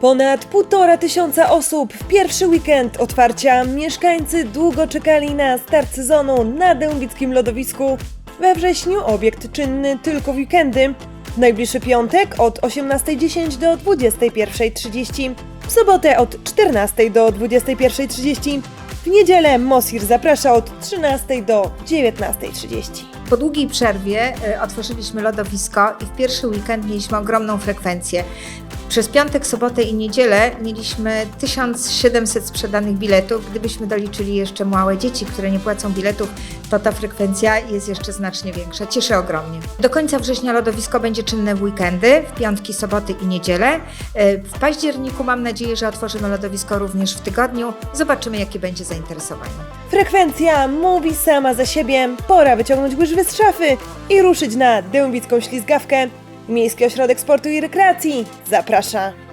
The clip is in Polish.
Ponad półtora tysiąca osób w pierwszy weekend otwarcia. Mieszkańcy długo czekali na start sezonu na Dębickim Lodowisku. We wrześniu obiekt czynny tylko w weekendy. W najbliższy piątek od 18.10 do 21.30. W sobotę od 14.00 do 21.30. W niedzielę Mosir zaprasza od 13.00 do 19.30. Po długiej przerwie e, otworzyliśmy lodowisko i w pierwszy weekend mieliśmy ogromną frekwencję. Przez piątek, sobotę i niedzielę mieliśmy 1700 sprzedanych biletów. Gdybyśmy doliczyli jeszcze małe dzieci, które nie płacą biletów, to ta frekwencja jest jeszcze znacznie większa. Cieszy ogromnie. Do końca września lodowisko będzie czynne w weekendy, w piątki, soboty i niedzielę. E, W październiku mam nadzieję, że otworzymy lodowisko również w tygodniu. Zobaczymy, jakie będzie zainteresowanie. Frekwencja mówi sama za siebie. Pora wyciągnąć łyżwy z szafy i ruszyć na dębicką ślizgawkę. Miejski Ośrodek Sportu i Rekreacji zaprasza.